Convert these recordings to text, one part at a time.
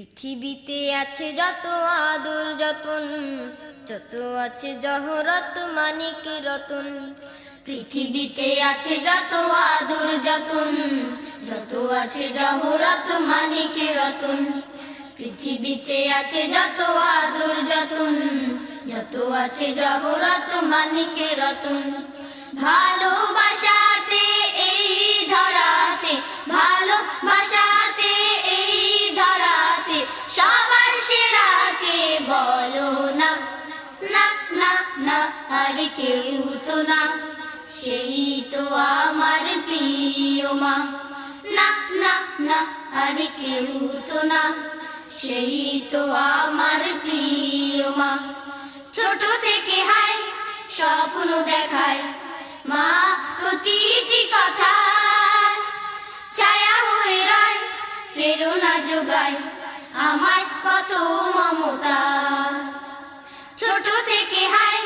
পৃথিবীতে আছে যত আদর যতন, যত আছে জহরত মানিক রতন। পৃথিবীতে আছে যত আদর যতন, যত আছে জহরত মানিক রতন। পৃথিবীতে আছে যত আদর যতন, যত আছে জহরত মানিক রতন। ভালোবাসাতে না, আর কেউ তো না। সেই তো আমার প্রিয় মা। না না না, আর কেউ তো না। সেই তো আমার প্রিয় মা। ছোট থেকে হাই স্বপ্ন দেখায়। মা, প্রতিটি কথা ছায়া হয়ে প্রেরণা যোগায়। আমার কত মমতা। ছোট থেকে হাই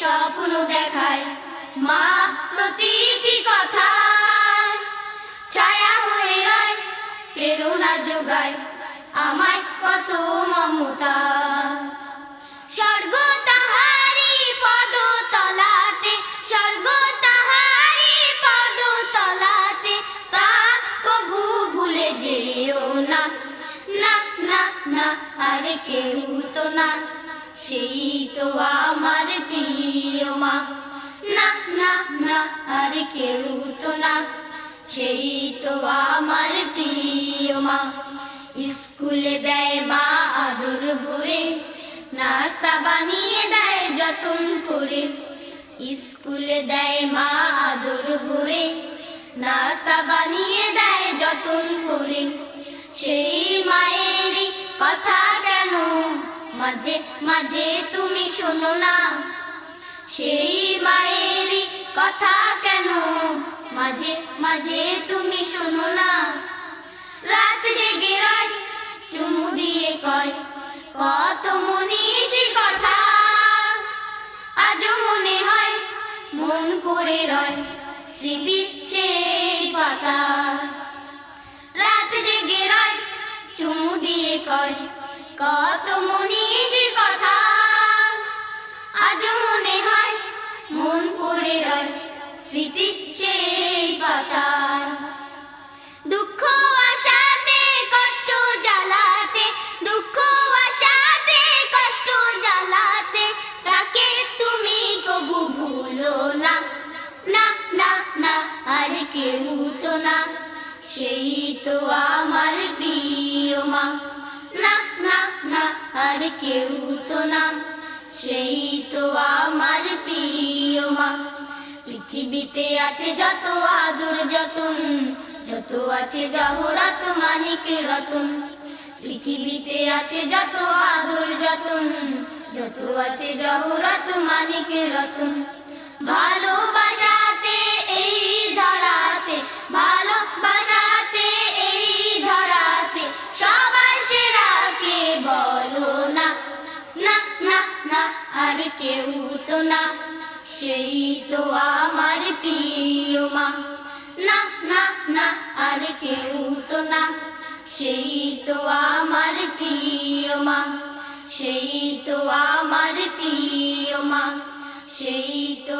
স্বপ্ন দেখায়। মা প্রতিটি কথা ছায়া হয়ে রয়, প্রেরণা যোগায় আমার কত মমতা। স্বর্গ তাহারি তলাতে স্বর্গ তাহারি তলাতে তা কভু ভুলে যেও না। না না না, আর কেউ তো না। সেই তো আমার প্রিয় মা। না না না, আর কেউ তো না। সেই তো আমার প্রিয় মা। স্কুলে দেয় মা আদর ভরে, নাস্তা বানিয়ে দেয় যতন করে। স্কুলে দেয় মা আদর ভরে, নাস্তা বানিয়ে দেয় যতন করে। সেই মায়েরই কথা মাঝে মাঝে তুমি শোনো না। সেই মায়েরই কথা কেন? মাঝে মাঝে তুমি শোনো না। রাত জেগে রয়, চুমু দিয়ে কয়, কত মনীষী কথা। আজও মনে হয় মন পড়ে রয় স্মৃতি সেই পাতা। রাত জেগে রয়, চুমু দিয়ে কয় কত মনীষী কথা। আজও মনে হয় মন পড়ে রয় স্মৃতি সেই পাতা দুঃখ আশাতে, কষ্ট জ্বালাতে, দুঃখ আশাতে, কষ্ট জ্বালাতে, তাকে তুমি কবু ভুলো না। না না না, আর কেউ তো না। সেই তো আমার প্রিয় আর কেউ তো না। সেই তো আমার প্রিয় মা। পৃথিবীতে আছে যত আদর যতন, যত আছে জহরত মানিক রতন। পৃথিবীতে আছে যত আদর যতন, যত আছে জহরত মানিক রতন। ভালোবাসাতে আর কেউ তো না, সেই তো আমার প্রিয় মা। না না না, আর কেউ তো না, সেই তো আমার প্রিয় মা। সেই তো আমার প্রিয় মা, সেই তো